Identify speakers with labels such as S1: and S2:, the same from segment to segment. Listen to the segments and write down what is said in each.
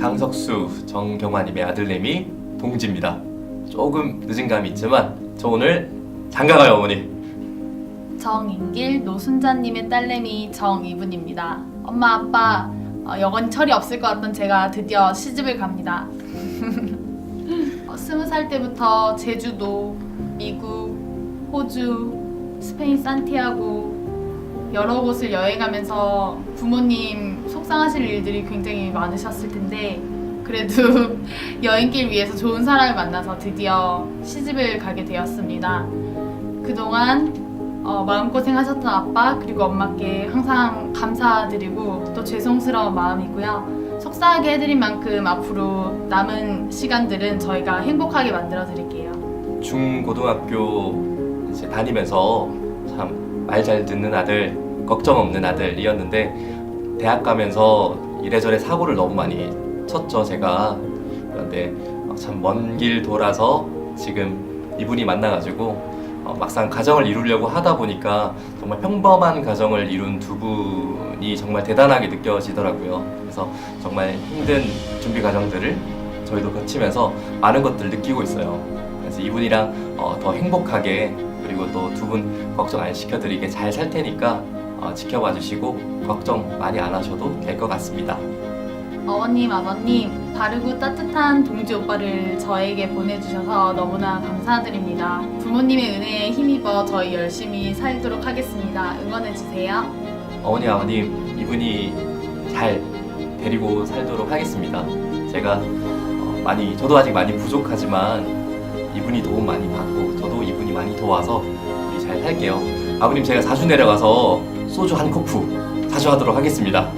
S1: 강석수 정경화님의 아들내미 동지입니다. 조금 늦은 감이 있지만 저 오늘 장가가요 어머니.
S2: 정인길 노순자님의 딸내미 정이분입니다. 엄마 아빠 어, 여건 철이 없을 것 같던 제가 드디어 시집을 갑니다. 어, 스무 살 때부터 제주도, 미국, 호주, 스페인 산티아고 여러 곳을 여행하면서 부모님 속상하실 일들이 굉장히 많으셨을 텐데 그래도 여행길 위해서 좋은 사람을 만나서 드디어 시집을 가게 되었습니다. 그동안 어, 마음고생 하셨던 아빠 그리고 엄마께 항상 감사드리고 또 죄송스러운 마음이고요. 속상하게 해드린 만큼 앞으로 남은 시간들은 저희가 행복하게 만들어 드릴게요.
S1: 중고등학교 이제 다니면서 참 말 잘 듣는 아들, 걱정 없는 아들이었는데 대학 가면서 이래저래 사고를 너무 많이 쳤죠 제가. 그런데 참 먼 길 돌아서 지금 이분이 만나가지고 어, 막상 가정을 이루려고 하다 보니까 정말 평범한 가정을 이룬 두 분이 정말 대단하게 느껴지더라고요. 그래서 정말 힘든 준비 과정들을 저희도 거치면서 많은 것들을 느끼고 있어요. 그래서 이분이랑 어, 더 행복하게 그리고 또 두 분 걱정 안 시켜드리게 잘 살 테니까 어, 지켜봐 주시고 걱정 많이 안 하셔도 될 것 같습니다.
S2: 어머님, 아버님, 바르고 따뜻한 동지 오빠를 저에게 보내주셔서 너무나 감사드립니다. 부모님의 은혜에 힘입어 저희 열심히 살도록 하겠습니다. 응원해주세요.
S1: 어머니 아버님 이분이 잘 데리고 살도록 하겠습니다. 제가 어, 많이 저도 아직 많이 부족하지만 이분이 도움 많이 받고 저도 이분이 많이 도와서 우리 잘 살게요. 아버님 제가 자주 내려가서 소주 한 코프 자주 하도록 하겠습니다.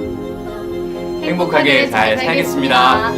S1: 행복하게 잘 살겠습니다.